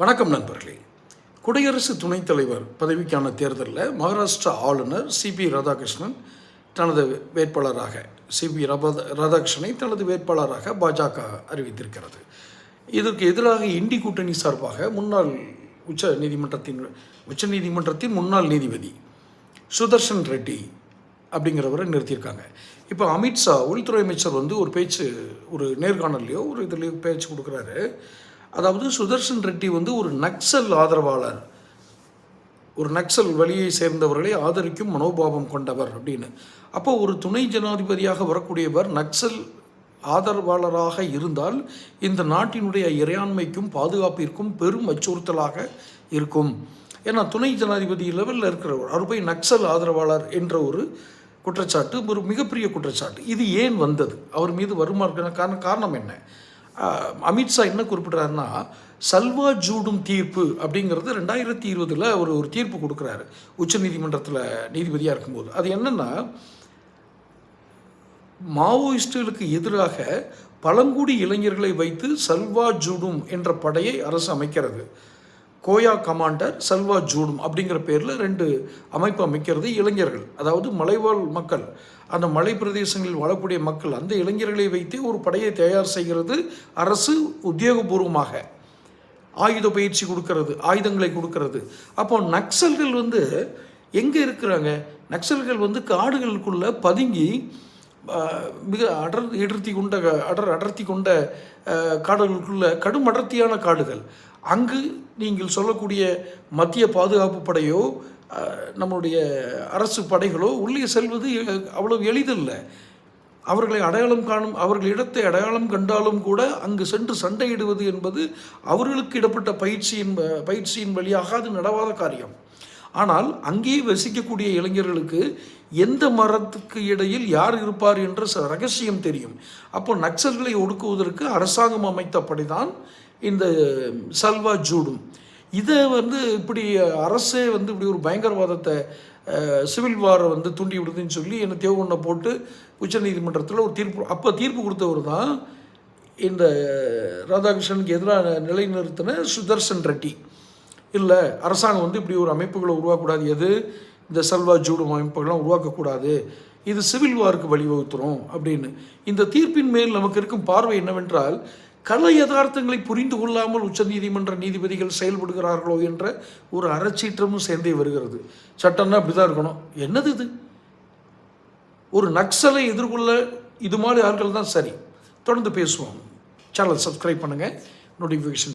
வணக்கம் நண்பர்களே. குடியரசு துணைத் தலைவர் பதவிக்கான தேர்தலில் மகாராஷ்டிரா ஆளுநர் சிபி ராதாகிருஷ்ணன் தனது வேட்பாளராக சிபி ராதாகிருஷ்ணனை தனது வேட்பாளராக பாஜக அறிவித்திருக்கிறது. இதற்கு எதிராக இண்டி கூட்டணி சார்பாக முன்னாள் உச்ச நீதிமன்றத்தின் உச்ச நீதிமன்றத்தின் முன்னாள் நீதிபதி சுதர்ஷன் ரெட்டி அப்படிங்கிறவரை நிறுத்தியிருக்காங்க. இப்போ அமித்ஷா உள்துறை அமைச்சர் வந்து ஒரு பேச்சு ஒரு நேர்காணல்லையோ ஒரு இதுலேயோ பேச்சு கொடுக்குறாரு. அதாவது சுதர்ஷன் ரெட்டி வந்து ஒரு நக்சல் ஆதரவாளர். ஒரு நக்சல் வழியை சேர்ந்தவர்களை ஆதரிக்கும் மனோபாவம் கொண்டவர் அப்படின்னு. அப்போ ஒரு துணை ஜனாதிபதியாக வரக்கூடியவர் நக்சல் ஆதரவாளராக இருந்தால் இந்த நாட்டினுடைய இறையாண்மைக்கும் பாதுகாப்பிற்கும் பெரும் அச்சுறுத்தலாக இருக்கும். ஏன்னா துணை ஜனாதிபதி லெவலில் இருக்கிறவர் அவர் போய் நக்சல் ஆதரவாளர் என்ற ஒரு குற்றச்சாட்டு ஒரு மிகப்பெரிய குற்றச்சாட்டு. இது ஏன் வந்தது? அவர் மீது வருமா காரணம் காரணம் என்ன? அமித்ஷா என்ன குறிப்பிட்றாருன்னா சல்வா ஜூடும் தீர்ப்பு அப்படிங்கிறது ரெண்டாயிரத்தி இருபதில் அவர் ஒரு தீர்ப்பு கொடுக்குறாரு உச்ச நீதிமன்றத்தில் நீதிபதியாக இருக்கும்போது. அது என்னென்னா மாவோயிஸ்டுகளுக்கு எதிராக பழங்குடி இளைஞர்களை வைத்து சல்வா ஜூடும் என்ற படையை அரசு அமைக்கிறது. கோயா கமாண்டர் சல்வா ஜூடும் அப்படிங்கிற பேரில் ரெண்டு அமைப்பு அமைக்கிறது இளைஞர்கள் அதாவது மலைவாழ் மக்கள். அந்த மலை பிரதேசங்களில் வாழக்கூடிய மக்கள் அந்த இளைஞர்களை வைத்தே ஒரு படையை தயார் செய்கிறது அரசு உத்தியோகபூர்வமாக. ஆயுத பயிற்சி கொடுக்கறது ஆயுதங்களை கொடுக்கறது. அப்போ நக்சல்கள் வந்து எங்கே இருக்கிறாங்க? நக்சல்கள் வந்து காடுகளுக்குள்ளே பதுங்கி மிக அடர் இடர்த்தி கொண்ட அடர் அடர்த்தி கொண்ட காடுகளுக்குள்ள கடும் அடர்த்தியான காடுகள். அங்கு நீங்கள் சொல்லக்கூடிய மத்திய பாதுகாப்பு படையோ நம்மளுடைய அரசு படைகளோ உள்ளே செல்வது அவ்வளவு எளிதல்ல. அவர்களை அடையாளம் காணும் அவர்கள் இடத்தை அடையாளம் கண்டாலும் கூட அங்கு சென்று சண்டையிடுவது என்பது அவர்களுக்கு இடப்பட்ட பயிற்சியின் பயிற்சியின் வழியாக அது நடவாத காரியம். ஆனால் அங்கேயே வசிக்கக்கூடிய இளைஞர்களுக்கு எந்த மரத்துக்கு இடையில் யார் இருப்பார் என்ற ச- ரகசியம் தெரியும். அப்போ நக்சல்களை ஒடுக்குவதற்கு அரசாங்கம் அமைத்த படைதான் இந்த சல்வா ஜூடும் இதை வந்து இப்படி அரசே வந்து இப்படி ஒரு பயங்கரவாதத்தை சிவில் வாரை வந்து தூண்டி விடுதுன்னு சொல்லி என்னை தேவகொண்டை போட்டு உச்சநீதிமன்றத்தில் ஒரு தீர்ப்பு அப்போ தீர்ப்பு கொடுத்தவர் தான் இந்த ராதாகிருஷ்ணனுக்கு எதிராக நிலைநிறுத்தின சுதர்சன் ரெட்டி. இல்லை அரசாங்கம் வந்து இப்படி ஒரு அமைப்புகளை உருவாக்கக்கூடாது. எது? இந்த செல்வா ஜூடும் அமைப்புகள்லாம் உருவாக்கக்கூடாது. இது சிவில் வாருக்கு வழிவகுத்துரும் அப்படின்னு. இந்த தீர்ப்பின் மேல் நமக்கு இருக்கும் பார்வை என்னவென்றால் கள யதார்த்தங்களை புரிந்து கொள்ளாமல் உச்சநீதிமன்ற நீதிபதிகள் செயல்படுகிறார்களோ என்ற ஒரு அறச்சீற்றமும் சேர்ந்தே வருகிறது. சட்டம்னா அப்படி தான் இருக்கணும். என்னது இது? ஒரு நக்சலை எதிர்கொள்ள இது மாதிரி ஆட்கள் தான் சரி. தொடர்ந்து பேசுவோம். சேனல் சப்ஸ்கிரைப் பண்ணுங்கள் நோட்டிஃபிகேஷன்